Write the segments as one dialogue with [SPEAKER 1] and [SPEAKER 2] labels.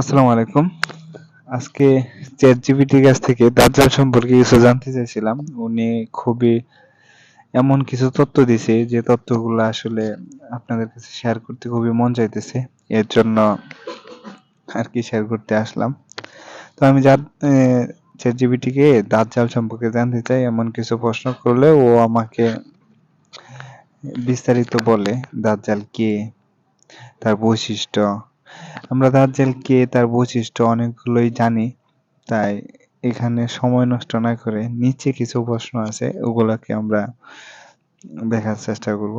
[SPEAKER 1] আসসালামু আলাইকুম। আজকে চ্যাট জিপিটির কাছ থেকে দাজ্জাল সম্পর্কে কিছু জানতে চাইছিলাম। উনি খুবই এমন কিছু তথ্য দিছে যে তথ্যগুলো আসলে আপনাদের কাছে শেয়ার করতে খুবই মন চাইতেছে। এর জন্য আর কি শেয়ার করতে আসলাম। তো আমি যা চ্যাট জিপিটিকে দাজ্জাল সম্পর্কে জানতে চাই, এমন কিছু প্রশ্ন করলে ও আমাকে বিস্তারিত বলে দাজ্জাল কে, তার বৈশিষ্ট্য আমরা দাজ্জাল কে তার বৈশিষ্ট্য অনেকগুলোই জানি, তাই এখানে সময় নষ্ট না করে নিচে কিছু প্রশ্ন আছে, ওগুলোকে আমরা দেখার চেষ্টা করব।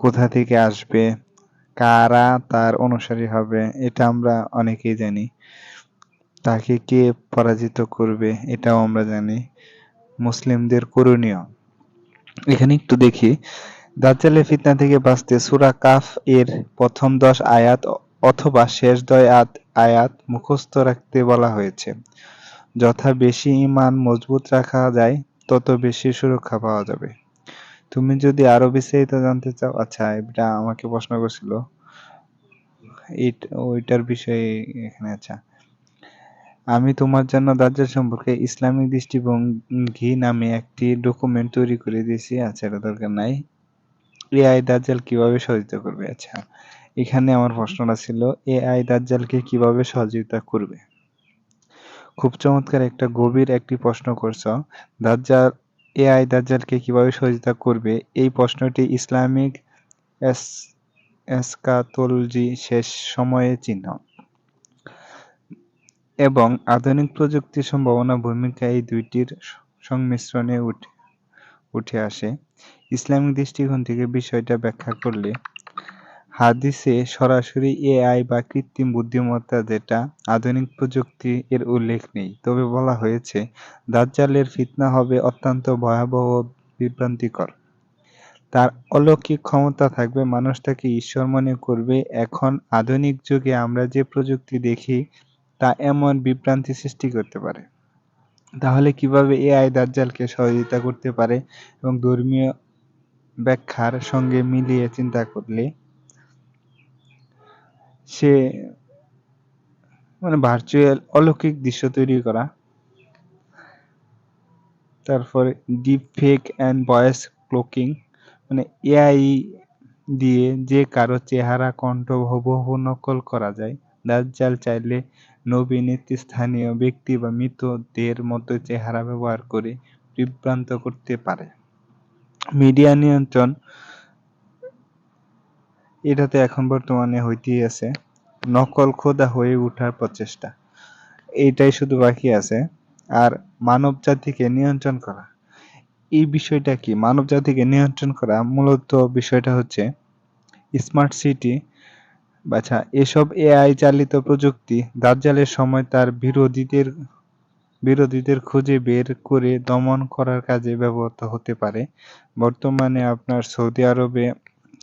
[SPEAKER 1] কোথা থেকে আসবে, কারা তার অনুসারী হবে, এটা আমরা অনেকেই জানি। তাকে কে পরাজিত করবে, এটাও আমরা জানি। মুসলিমদের করণীয়। এখানে একটু দেখি দাজ্জালের ফিতনা থেকে বাঁচতে সূরা কাফ এর প্রথম দশ আয়াত অথবা শেষ দয় আয়াত মুখস্থ রাখতে বলা হয়েছে। যথা বেশি ইমান মজবুত রাখা যায়, তত বেশি সুরক্ষা পাওয়া যাবে। তুমি যদি আরও বিস্তারিত জানতে চাও আচ্ছা এটা আমাকে প্রশ্ন করছিল। ওইটার বিষয়ে এখানে আচ্ছা। আমি তোমার জন্য দাজ্জাল সম্পর্কে ইসলামিক দৃষ্টিভঙ্গি নামে একটি ডকুমেন্ট তৈরি করে দিয়েছি। আচ্ছা এটা দরকার নাই। এআই দাজ্জাল কীভাবে সহযোগিতা করবে? আচ্ছা এখানে আমার প্রশ্নটা ছিল, এআই দাজ্জালকে কীভাবে সহযোগিতা করবে? খুব চমৎকার একটা গভীর একটি প্রশ্ন করছ। দাজ্জাল, এআই দাজ্জালকে কীভাবে সহযোগিতা করবে? এই প্রশ্নটি ইসলামিক এসকাতোলজি শেষ সময়ে চিহ্ন। এবং আধুনিক প্রযুক্তির সম্ভাবনা ভূমিকা এই দুইটির সংমিশ্রণে উঠে। উঠে আসে। ইসলামিক দৃষ্টিকোণ থেকে বিষয়টা ব্যাখ্যা করলে, হাদিসে সরাসরি এআই বা কৃত্রিম বুদ্ধিমত্তা যেটা আধুনিক প্রযুক্তি এর উল্লেখ নেই। তবে বলা হয়েছে, দাজ্জালের ফিতনা হবে অত্যন্ত ভয়াবহ বিভ্রান্তিকর। তার অলৌকিক ক্ষমতা থাকবে, মানুষ তাকে ঈশ্বর মনে করবে, এখন আধুনিক যুগে আমরা যে প্রযুক্তি দেখি, তা এমন বিভ্রান্তি সৃষ্টি করতে পারে। তাহলে কীভাবে এআই দাজ্জালকে সহযোগিতা করতে পারে এবং ধর্মীয় ব্যাখ্যার সঙ্গে মিলিয়ে চিন্তা করলে সে মানে ভার্চুয়াল অলৌকিক দৃশ্য তৈরি করা, তারপরে deep fake and voice cloaking মানে এআই দিয়ে যে কারও চেহারা কণ্ঠ হুবহু নকল করা যায়, দাজ্জাল চাইলে নবী নেতৃস্থানীয় ব্যক্তি বা মৃতদের মতো চেহারা ব্যবহার করে বিভ্রান্ত করতে পারে। মিডিয়া নিয়ন্ত্রণ এটাতে এখন বর্তমানে হইতেই আছে। নকল খোদা হয়ে ওঠার প্রচেষ্টা। এইটাই শুধু বাকি আছে। আর মানব জাতিকে নিয়ন্ত্রণ করা। এই বিষয়টা কি? মানব জাতিকে নিয়ন্ত্রণ করা মূলত বিষয়টা হচ্ছে স্মার্ট সিটি আচ্ছা এসব এআই চালিত প্রযুক্তি দাজ্জালের সময় তার বিরোধীদের বিরোধীদের খুঁজে বের করে দমন করার কাজে ব্যবহৃত হতে পারে। বর্তমানে আপনার সৌদি আরবে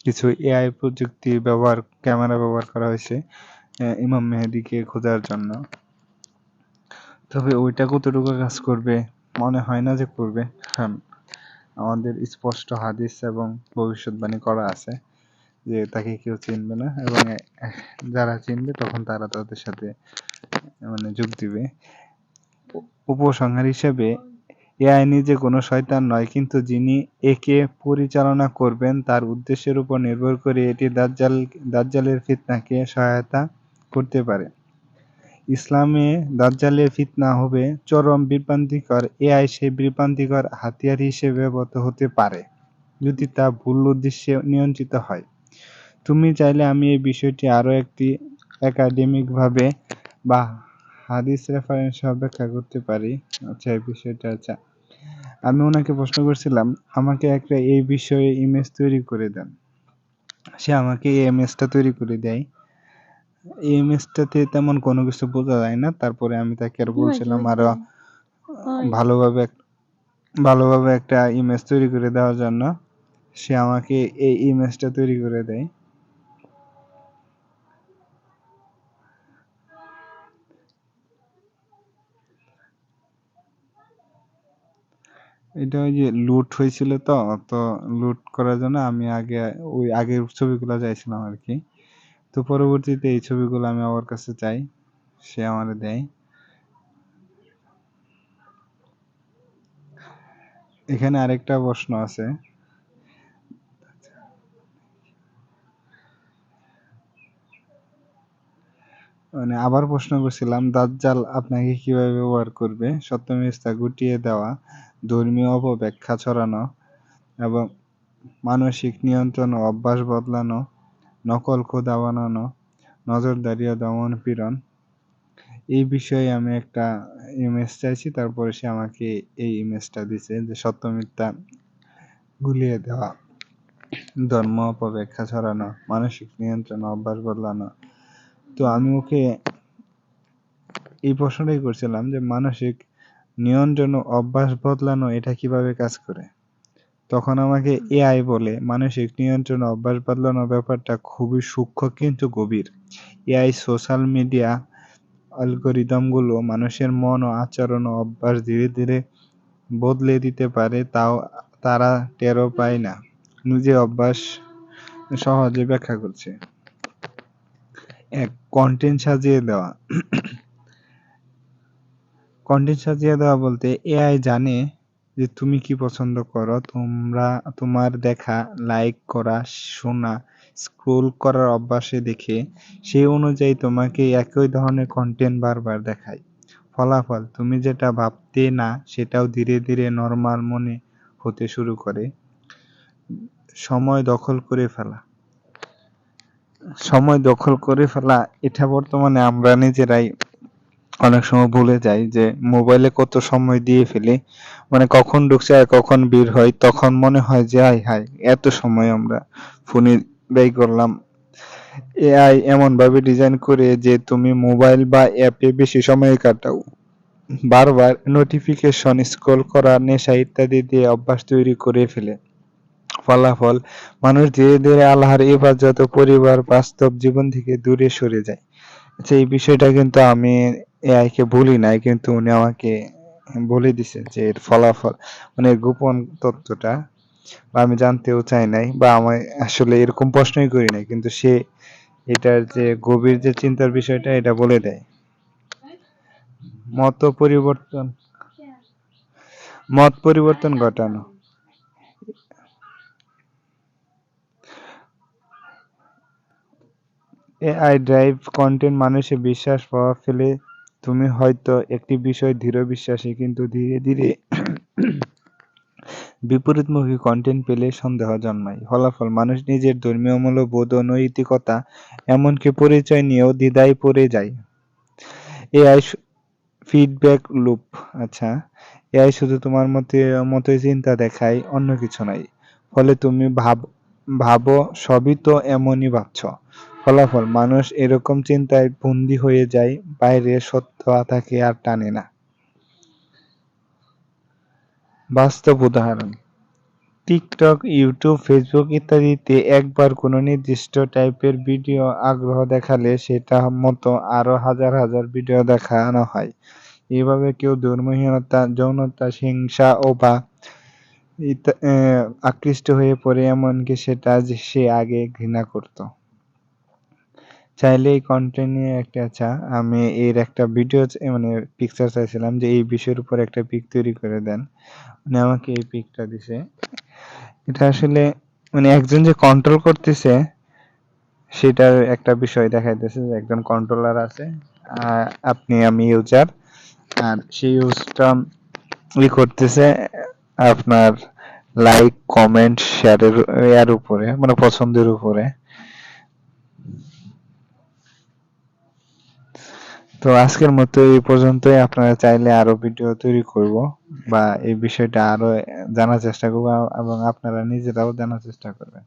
[SPEAKER 1] কিছু এআই প্রযুক্তি ব্যবহার, ক্যামেরা ব্যবহার করা হয়েছে ইমাম মেহেদিকে খোঁজার জন্য। তবে ওইটা কতটুকু কাজ করবে, মনে হয় না যে করবে। হ্যাঁ আমাদের স্পষ্ট হাদিস এবং ভবিষ্যৎবাণী করা আছে। যে তাকে কেউ চিনবে না এবং যারা চিনবে তখন তারা তাদের সাথে মানে যোগ দিবে। উপসংহার হিসেবে এআই নিজে কোনো শয়তান নয়, কিন্তু যিনি একে পরিচালনা করবেন, তার উদ্দেশ্যের উপর নির্ভর করে এটি দাজ্জাল, দাজ্জালের ফিতনাকে সহায়তা করতে পারে। ইসলামে দাজ্জালের ফিতনা হবে চরম বিভ্রান্তিকর এআই সেই বিভ্রান্তিকর হাতিয়ার হিসেবে ব্যবহৃত হতে পারে, যদি তা ভুল উদ্দেশ্যে নিয়ন্ত্রিত হয়। তুমি চাইলে আমি এই বিষয়টি আরও একটি একাডেমিকভাবে বা হাদিস রেফারেন্স ব্যাখ্যা করতে পারি। আচ্ছা এই বিষয়টা আচ্ছা। আমি ওনাকে প্রশ্ন করছিলাম আমাকে একটা এই বিষয়ে ইমেজ তৈরি করে দেন। সে আমাকে এই ইমেজটা তৈরি করে দেয়। এই ইমেজটাতে তেমন কোনো কিছু বোঝা যায় না তারপরে আমি তাকে আর বলছিলাম আরও ভালোভাবে ভালোভাবে একটা ইমেজ তৈরি করে দেওয়ার জন্য। সে আমাকে এই ইমেজটা তৈরি করে দেয়। এটা ওই যে লুট হয়েছিল তো তো লুট করার জন্য আমি আগে, ওই আগের ছবিগুলো চাইছিলাম আর কি তো পরবর্তীতে এই ছবিগুলো আমি আমার কাছে চাই, সে আমার দেয়। এখানে আরেকটা প্রশ্ন আছে। মানে আবার প্রশ্ন করছিলাম, দাজ্জাল আপনাকে কীভাবে ব্যবহার করবে? সত্য মিথ্যা গুটিয়ে দেওয়া, ধর্মীয় অপব্যাখ্যা ছড়ানো এবং মানসিক নিয়ন্ত্রণ ও অভ্যাস বদলানো, নকল খোদা বানানো, নজরদারি ও দমন পীড়ন। এই বিষয়ে আমি একটা ইমেজ চাইছি, তারপরে সে আমাকে এই ইমেজটা দিছে যে সত্য মিথ্যা গুলিয়ে দেওয়া, ধর্ম অপব্যাখ্যা ছড়ানো, মানসিক নিয়ন্ত্রণ অভ্যাস বদলানো তো আমি ওকে এই প্রশ্নটাই করছিলাম যে মানসিক নিয়ন্ত্রণ ও অভ্যাস বদলানো এটা কীভাবে কাজ করে? তখন আমাকে এআই বলে মানসিক নিয়ন্ত্রণ অভ্যাস বদলানোর ব্যাপারটা খুবই সূক্ষ্ম কিন্তু গভীর। এআই সোশ্যাল মিডিয়া অ্যালগোরিদমগুলো মানুষের মন ও আচরণ ও অভ্যাস ধীরে ধীরে বদলে দিতে পারে, তাও তারা টেরও পায় না। নিজে অভ্যাস সহজে ব্যাখ্যা করছে। কন্টেন্ট সাজিয়ে দেওয়া। কন্টেন্ট সাজিয়ে দেওয়া বলতে এআই জানে যে তুমি কি পছন্দ করো, তোমরা, তোমার দেখা লাইক করা, শোনা স্ক্রোল করার অভ্যাসে দেখে সেই অনুযায়ী তোমাকে একই ধরনের কন্টেন্ট বারবার দেখায়। ফলাফল, তুমি যেটা ভাবতে না, সেটাও ধীরে ধীরে নর্মাল মনে হতে শুরু করে। সময় দখল করে ফেলা। সময় দখল করে ফেলা, এটা বর্তমানে আমরা নিজেরাই অনেক সময় ভুলে যাই যে মোবাইলে কত সময় দিয়ে ফেলি। মানে কখন ঢুকছে আর কখন বের হয়, তখন মনে হয় যে হাই হাই এত সময় আমরা ফোনে ব্যয় করলাম। এআই এমন ভাবে ডিজাইন করে যে, তুমি মোবাইল বা অ্যাপে বেশি সময় কাটাও। বারবার নোটিফিকেশন স্ক্রল করা, নেশা ইত্যাদি দিয়ে অভ্যাস তৈরি করে ফেলে। ফলাফল, মানুষ ধীরে ধীরে আল্লাহর ইবাদত পরিবার, বাস্তব জীবন থেকে দূরে সরে যায়। আচ্ছা এই বিষয়টা কিন্তু আমি এআই কে বলি নাই, কিন্তু উনি আমাকে বলে দিছে যে এর ফলাফল মানে গোপন তথ্যটা। বা আমি জানতেও চাই নাই, বা আমি আসলে এরকম প্রশ্নই করি নাই, কিন্তু সে এটার যে গভীর যে চিন্তার বিষয়টা, এটা বলে দেয়। মত পরিবর্তন মত পরিবর্তন ঘটানো। এআই ড্রাইভ কন্টেন্ট মানুষের বিশ্বাস প্রভাব ফেলে তুমি হয়তো একটি বিষয় দৃঢ় বিশ্বাসী, কিন্তু ধীরে ধীরে বিপরীতমুখী কন্টেন্ট পেলে সন্দেহ জন্মায়। ফলাফল, মানুষ নিজের ধর্মীয় মূল্যবোধ ও নৈতিকতা এমনকি পরিচয় নিয়েও দ্বিধায় পড়ে যায়। এআই ফিডব্যাক লুপ আচ্ছা এআই শুধু তোমার মতে, মতোই চিন্তা দেখায়, অন্য কিছু নাই। ফলে তুমি ভাব ভাবো, সবই তো এমনই ভাবছ। ফলাফল, মানুষ এরকম চিন্তায় বন্দী হয়ে যায়, বাইরে সত্য তাকে আর টানে না। বাস্তব উদাহরণ, টিকটক, ইউটিউব, ফেসবুক ইত্যাদিতে একবার কোনো নির্দিষ্ট টাইপের ভিডিও আগ্রহ দেখালে সেটা মতো আরও হাজার হাজার ভিডিও দেখানো হয়। এভাবে কেউ ধর্মহীনতা যৌনতা, হিংসা ও বা আকৃষ্ট হয়ে পড়ে এমনকি সেটা সে আগে ঘৃণা করত। চাইলে এই কন্টেন্ট নিয়ে একটা আচ্ছা আমি এর একটা ভিডিও মানে পিকচার চাইছিলাম যে এই বিষয়ের উপর একটা পিক তৈরি করে দেন। উনি আমাকে এই পিকটা দিছে। এটা আসলে মানে একজন যে কন্ট্রোল করতেছে, সেটার একটা বিষয় দেখাইতেছে যে একজন কন্ট্রোলার আছে আপনি আমি ইউজার আর সেই ইউজটা ই করতেছে আপনার লাইক কমেন্ট শেয়ারের এর উপরে মানে পছন্দের উপরে। তো আজকের মতো এই পর্যন্তই। আপনারা চাইলে আরও ভিডিও তৈরি করব বা এই বিষয়টা আরও জানার চেষ্টা করব এবং আপনারা নিজেরাও জানার চেষ্টা করবেন।